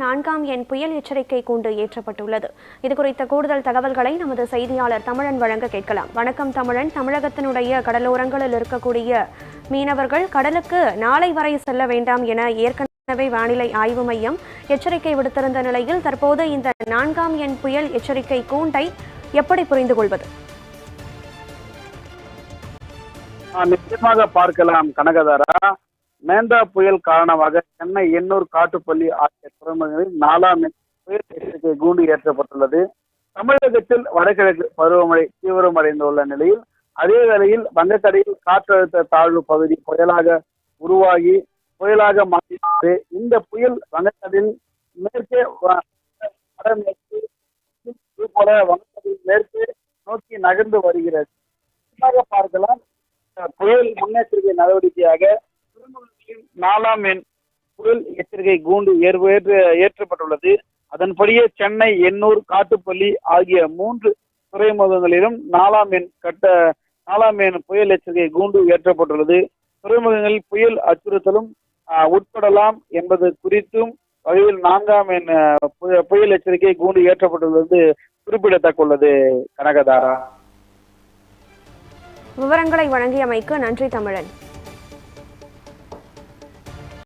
நான்காம் எண் புயல் எச்சரிக்கை கூண்டு ஏற்றப்பட்டுள்ளது. இது குறித்த கூடுதல் தகவல்களை நமது செய்தியாளர் தமிழன் வழங்க கேட்கலாம். வணக்கம் தமிழன். தமிழகத்தினுடைய கடலோரங்களில் இருக்கக்கூடிய மீனவர்கள் கடலுக்கு நாளை வரை செல்ல வேண்டாம் என ஏற்கனவே வானிலை ஆய்வு மையம் எச்சரிக்கை விடுத்திருந்த நிலையில் தற்போது இந்த நான்காம் எண் புயல் எச்சரிக்கை கூண்டை எப்படி புரிந்து கொள்வது? நிச்சயமாக பார்க்கலாம் கனகதாரா. மேந்தா புயல் காரணமாக சென்னை எண்ணூர் காட்டுப்பள்ளி ஆகிய துறைமுகங்களில் நாலாம் புயல் எச்சரிக்கை கூண்டு ஏற்றப்பட்டுள்ளது. தமிழகத்தில் வடகிழக்கு பருவமழை தீவிரமடைந்துள்ள நிலையில் அதே வேளையில் வங்கக்கடையில் காற்றழுத்த தாழ்வு பகுதி புயலாக உருவாகி புயலாக மாறியுள்ளது. இந்த புயல் வங்கக்கடலில் மேற்கே வடமேற்கு போல வங்கக்கடலில் மேற்கே நோக்கி நகர்ந்து வருகிறது. பார்க்கலாம் புயல் முன்னெச்சரிக்கை நடவடிக்கையாக திருமணத்தின் நாலாம் எண் புயல் எச்சரிக்கை கூண்டு ஏற்றப்பட்டுள்ளது. அதன்படியே சென்னை எண்ணூர் காட்டுப்பள்ளி ஆகிய மூன்று துறைமுகங்களிலும் நாலாம் எண் கட்ட நாலாம் எண் புயல் எச்சரிக்கை கூண்டு ஏற்றப்பட்டுள்ளது. துறைமுகங்களில் புயல் அச்சுறுத்தலும் உட்படலாம் என்பது குறித்தும் வகையில் நான்காம் எண் புயல் எச்சரிக்கை கூண்டு ஏற்றப்பட்டுள்ளது குறிப்பிடத்தக்குள்ளது கனகதாரா. விவரங்களை வழங்கியமைக்கு நன்றி தமிழன்.